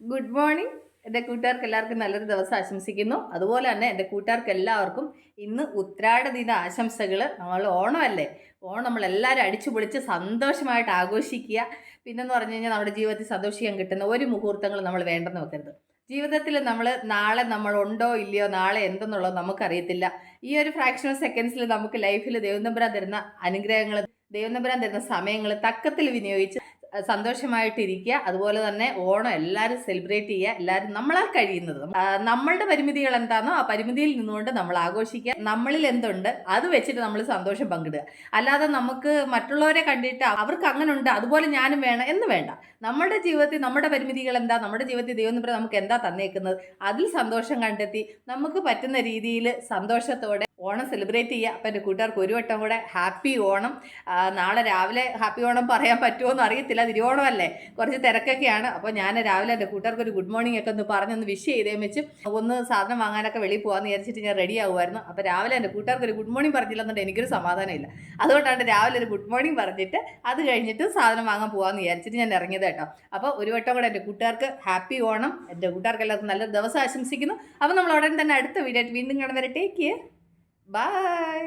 Good morning എന്റെ കൂട്ടുകാർക്ക് എല്ലാവർക്കും നല്ലൊരു ദിവസം ആശംസിക്കുന്നു. അതുപോലെ തന്നെ എന്റെ കൂട്ടുകാർക്ക് എല്ലാവർക്കും ഇന്ന് ഉത്രാട ദിന ആശംസകൾ നമ്മൾ ഓണമല്ലേ? ഓണം നമ്മൾ നമ്മളെല്ലാവരും അടിച്ചു പൊളിച്ച് സന്തോഷമായിട്ട് ആഘോഷിക്കുക. പിന്നെന്ന് പറഞ്ഞു കഴിഞ്ഞാൽ നമ്മുടെ ജീവിതത്തിൽ സന്തോഷിക്കാൻ കിട്ടുന്ന ഒരു മുഹൂർത്തങ്ങൾ നമ്മൾ വേണ്ടെന്ന് വെക്കരുത്. ജീവിതത്തിൽ നമ്മൾ നാളെ നമ്മൾ ഉണ്ടോ ഇല്ലയോ നാളെ എന്തെന്നുള്ളത് നമുക്കറിയത്തില്ല. ഈ ഒരു ഫ്രാക്ഷൻ സെക്കൻഡ്സിൽ നമുക്ക് ലൈഫിൽ ദൈവനമ്പുരാൻ തരുന്ന അനുഗ്രഹങ്ങൾ ദൈവനമ്പുരാൻ തരുന്ന സമയങ്ങൾ തക്കത്തിൽ വിനിയോഗിച്ച് സന്തോഷമായിട്ടിരിക്കുക. അതുപോലെ തന്നെ ഓണം എല്ലാവരും സെലിബ്രേറ്റ് ചെയ്യുക. എല്ലാവരും നമ്മളാൽ കഴിയുന്നത്. നമ്മളുടെ പരിമിതികൾ എന്താണോ ആ പരിമിതിയിൽ നിന്നുകൊണ്ട് നമ്മൾ ആഘോഷിക്കുക. നമ്മളിൽ എന്തുണ്ട്? അത് വെച്ചിട്ട് നമ്മൾ സന്തോഷം പങ്കിടുക. അല്ലാതെ നമുക്ക് മറ്റുള്ളവരെ കണ്ടിട്ട് അവർക്ക് അങ്ങനെ ഉണ്ട് അതുപോലെ ഞാനും വേണം എന്ന് വേണ്ട. നമ്മുടെ ജീവിതത്തിൽ നമ്മുടെ പരിമിതികൾ എന്താ? നമ്മുടെ ജീവിതത്തിൽ ദൈവം പറഞ്ഞാൽ നമുക്ക് എന്താ തന്നേക്കുന്നത്? അതിൽ സന്തോഷം കണ്ടെത്തി നമുക്ക് പറ്റുന്ന രീതിയിൽ സന്തോഷത്തോടെ ഓണം സെലിബ്രേറ്റ് ചെയ്യുക. അപ്പം എന്റെ കൂട്ടുകാർക്ക് ഒരു വട്ടം കൂടെ ഹാപ്പി ഓണം. നാളെ രാവിലെ ഹാപ്പി ഓണം പറയാൻ പറ്റുമോ എന്ന് അറിയത്തില്ല. തിരുവോണമല്ലേ? കുറച്ച് തിരക്കൊക്കെയാണ്. അപ്പോൾ ഞാൻ രാവിലെ എന്റെ കൂട്ടുകാർക്ക് ഒരു ഗുഡ് മോർണിംഗ് ഒക്കെ ഒന്ന് പറഞ്ഞൊന്ന് വിഷ് ചെയ്തേ വെച്ച് ഒന്ന് സാധനം വാങ്ങാനൊക്കെ വെളിയിൽ പോകാമെന്ന് വിചാരിച്ചിട്ട് ഞാൻ റെഡി ആകുമായിരുന്നു അപ്പോൾ രാവിലെ എന്റെ കൂട്ടുകാർക്ക് ഒരു ഗുഡ് മോർണിംഗ് പറഞ്ഞില്ലെന്നുണ്ട് എനിക്കൊരു സമാധാനമില്ല. അതുകൊണ്ടാണ് രാവിലെ ഒരു ഗുഡ് മോർണിംഗ് പറഞ്ഞിട്ട് അത് കഴിഞ്ഞിട്ട് സാധനം വാങ്ങാൻ പോകാമെന്ന് വിചാരിച്ചിട്ട് ഞാൻ ഇറങ്ങിയത് കേട്ടോ. അപ്പോൾ ഒരു വട്ടം കൂടെ എന്റെ കൂട്ടുകാർക്ക് ഹാപ്പി ഓണം. എന്റെ കൂട്ടുകാർക്ക് എല്ലാവർക്കും നല്ല ദിവസം ആശംസിക്കുന്നു. അപ്പോൾ നമ്മൾ ഉടൻ തന്നെ അടുത്ത വീഡിയോ വീണ്ടും കാണുന്നവരെ ടേക്ക് കെയർ ബൈ